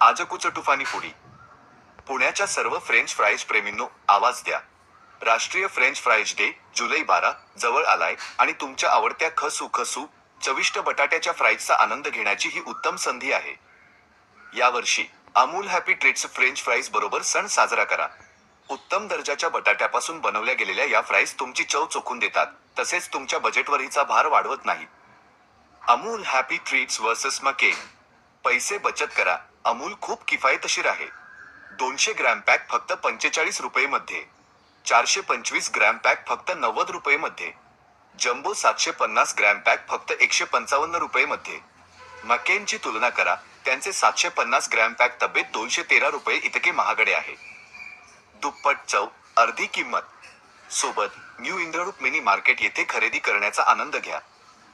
आजकूच टुफानी पुडी पुण्याच्या सर्व फ्रेंच फ्राईज प्रेमींनो आवाज द्या. राष्ट्रीय फ्रेंच फ्राईज डे जुलै बारा जवळ आलाय आणि तुमच्या आवडत्या खसू खसू चविष्ट बटाट्याच्या फ्राईजचा आनंद घेण्याची ही उत्तम संधी आहे. यावर्षी Amul happy treats French fries बरोबर सण साजरा करा. उत्तम दर्जाच्या बटाट्यापासून बनवल्या गेलेल्या या फ्राईज तुमची चव चोखून देतात तसेच तुमच्या बजेटवरीचा भार वाढवत नाही Amul happy treats versus McCain. पैसे बचत करा. अमूल खूप किफायतशीर आहे. दोनशे ग्रॅम पॅक फक्त पंचेचाळीस रुपये मध्ये चारशे पंचवीस ग्रॅम पॅक फक्त नव्वद रुपये मध्ये जम्बो सातशे पन्नास ग्रॅम पॅक फक्त एकशे पंचावन्न रुपये मध्ये मकेनची तुलना करा. त्यांचे सातशे पन्नास ग्रॅम पॅक तब्येत दोनशे तेरा रुपये इतके महागडे आहे. दुप्पट चव अर्धी किंमत. सोबत न्यू इंद्ररूप मिनी मार्केट येथे खरेदी करण्याचा आनंद घ्या.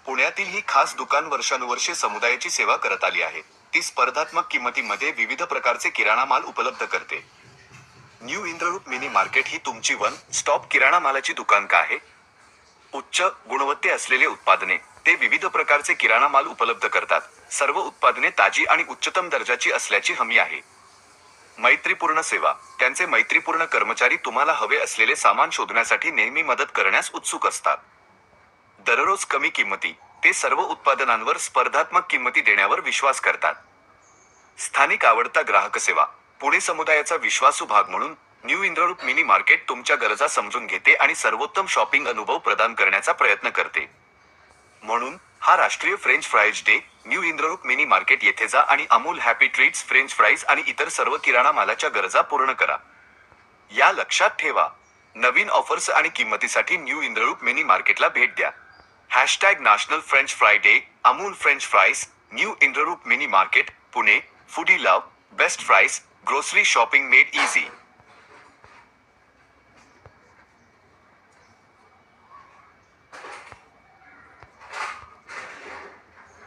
पुण्यातील ही खास दुकान वर्षानुवर्षे समुदायाची सेवा करत आली आहे. ती स्पर्धात्मक किंमतीमध्ये विविध प्रकारचे किराणा माल उपलब्ध करते. न्यू इंद्ररूप मिनी मार्केट ही तुमची वन स्टॉप किराणा मालाची दुकान का आहे? उच्च गुणवत्ते असलेले उत्पादने ते विविध प्रकारचे किराणा माल उपलब्ध करतात. सर्व उत्पादने ताजी आणि उच्चतम दर्जाची असल्याची हमी आहे. मैत्रीपूर्ण सेवा त्यांचे मैत्रीपूर्ण कर्मचारी तुम्हाला हवे असलेले सामान शोधण्यासाठी नेहमी मदत करण्यास उत्सुक असतात. दररोज कमी किंमती ते सर्व उत्पादनांवर स्पर्धात्मक किंमती देण्यावर विश्वास करतात. स्थानिक आवडता ग्राहक सेवा पुणे समुदायाचा विश्वासू भाग म्हणून न्यू इंद्ररूप मिनी मार्केट तुमच्या गरजा समजून घेते आणि सर्वोत्तम शॉपिंग अनुभव प्रदान करण्याचा प्रयत्न करते. म्हणून हा राष्ट्रीय French fries day new Indraroop mini market येथे जा आणि Amul happy treats French fries आणि इतर सर्व किराणा मालाच्या गरजा पूर्ण करा. या लक्षात ठेवा नवीन ऑफर्स आणि किंमतीसाठी न्यू इंद्ररूप मिनी मार्केटला भेट द्या. Hashtag national French fry day Amul French fries new Indraroop mini market Pune foodie love best fries grocery shopping made easy